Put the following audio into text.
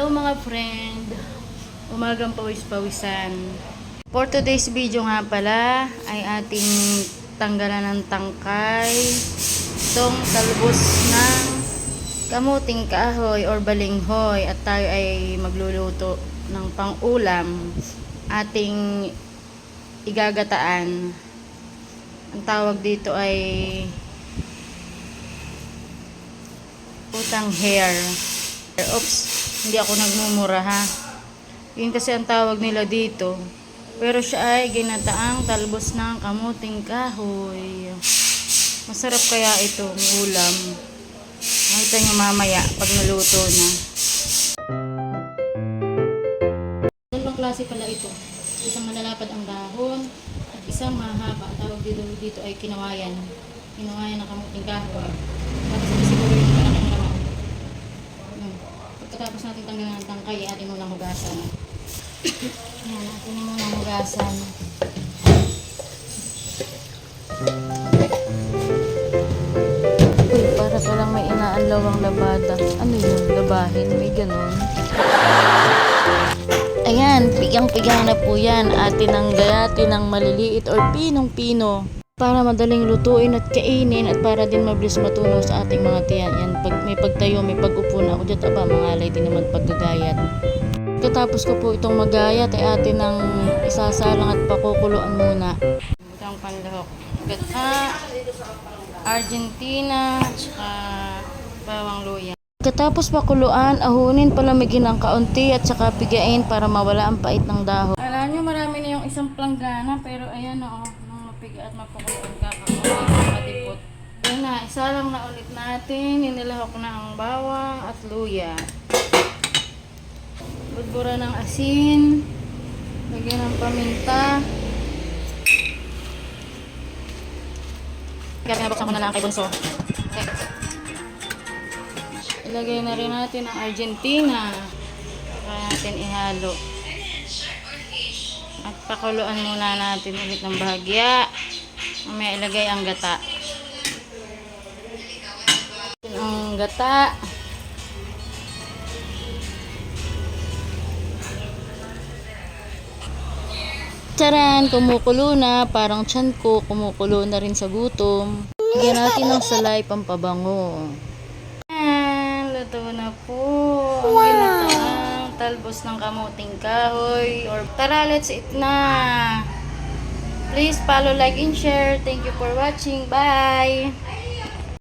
Hello mga friend, umagang pawis-pawisan. For today's video nga pala ay ating tanggalan ng tangkay itong talbos ng kamuting kahoy or balinghoy at tayo ay magluluto ng pang-ulam ating igagataan. Ang tawag dito ay utang hair. Oops, hindi ako nagmumura ha. Yun kasi ang tawag nila dito. Pero siya ay ginataang talbos ng kamuting kahoy. Masarap kaya itong ulam. Makita nyo mamaya pag naluto na. Dalawang klase pala ito. Isang malalapad ang dahon at isang mahaba. Tawag dito, dito ay kinawayan. Kinawayan ng kamuting kahoy. Natin tanggalan ng tangkay, atin munang hugasan. Yan, atin munang hugasan. Uy, para ka lang may inaanlawang labada. Ano yun? Labahin? May ganun. Ayan, pigang-pigang na po yan. Atin ang gayatin ng maliliit or pinong-pino para madaling lutuin at kainin at para din mabilis matunaw sa ating mga tiyan. Yan, pag may pagtayo, may pag-upo na ako dyan, aba, mangalay din naman paggagayat. Katapos ko po itong magayat ay atin ang isasalang at pakukuluan muna. Ito ang panlahok. Gata, Argentina, tsaka bawang luya. Katapos pakuluan, ahunin palamigin ng kaunti at saka pigain para mawala ang pait ng dahon. Alam nyo, marami na yung isang planggana pero ayan na oh, mapiga at mapakuluan ka, makadipot. Yan na, isa lang na ulit natin, inilahok na ang bawang at luya. Budbura ng asin, lagyan ng paminta. Kaya pinabuksan ko na lang kay Bunso. Ilagay na rin natin ang Argentina. Saka natin ihalo. At pakuluan muna natin ulit ng bahagya. Mamaya ilagay ang gata. Ang gata. Charan, kumukulo na. Parang tiyan ko, kumukulo na rin sa gutom. Lagyan natin ng salay pampabango. Ayan, luto na po. Ang ginataang talbos ng kamuting kahoy. Or tara, let's eat na. Please follow, like, and share. Thank you for watching. Bye!